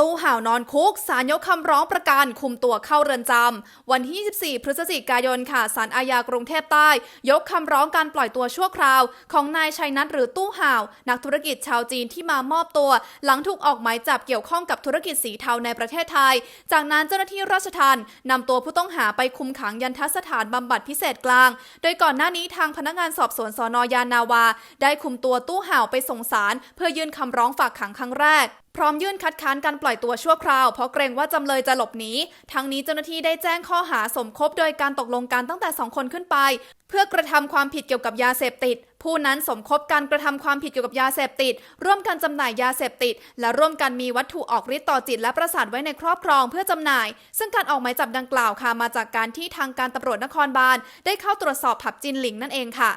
ตู้ห่าวนอนคุกศาลยกคำร้องประกันคุมตัวเข้าเรือนจำ วันที่ 24 พฤศจิกายนค่ะศาลอาญากรุงเทพใต้ ยกคำร้องการปล่อยตัวชั่วคราว ของนายชัยนัทหรือตู้ห่าว นักธุรกิจชาวจีนที่มามอบตัว หลังถูกออกหมายจับเกี่ยวข้องกับธุรกิจสีเทาในประเทศไทย จากนั้นเจ้าหน้าที่ราชทัณฑ์นำตัวผู้ต้องหาไปคุมขังยันทสถานบำบัดพิเศษกลาง โดยก่อนหน้านี้ทางพนักงานสอบสวนสนยานาวา ได้คุมตัวตู้ห่าวไปส่งสารเพื่อยื่นคำร้องฝากขังครั้งแรก พร้อมยื่นคัดค้านการปล่อยตัวชั่วคราว เพราะเกรงว่าจำเลยจะหลบหนี ทั้งนี้เจ้าหน้าที่ได้แจ้งข้อหาสมคบโดยการตกลงกันตั้งแต่ 2 คนขึ้นไป เพื่อกระทำความผิดเกี่ยวกับยาเสพติด ผู้นั้นสมคบการกระทำความผิดเกี่ยวกับยาเสพติด ร่วมกันจำหน่ายยาเสพติด และร่วมกันมีวัตถุออกฤทธิ์ต่อจิตและประสาทไว้ในครอบครองเพื่อจำหน่าย ซึ่งการออกหมายจับดังกล่าวค่ะมาจากการที่ทางการตำรวจนครบาลได้เข้าตรวจสอบผับจินหลิงนั่นเองค่ะ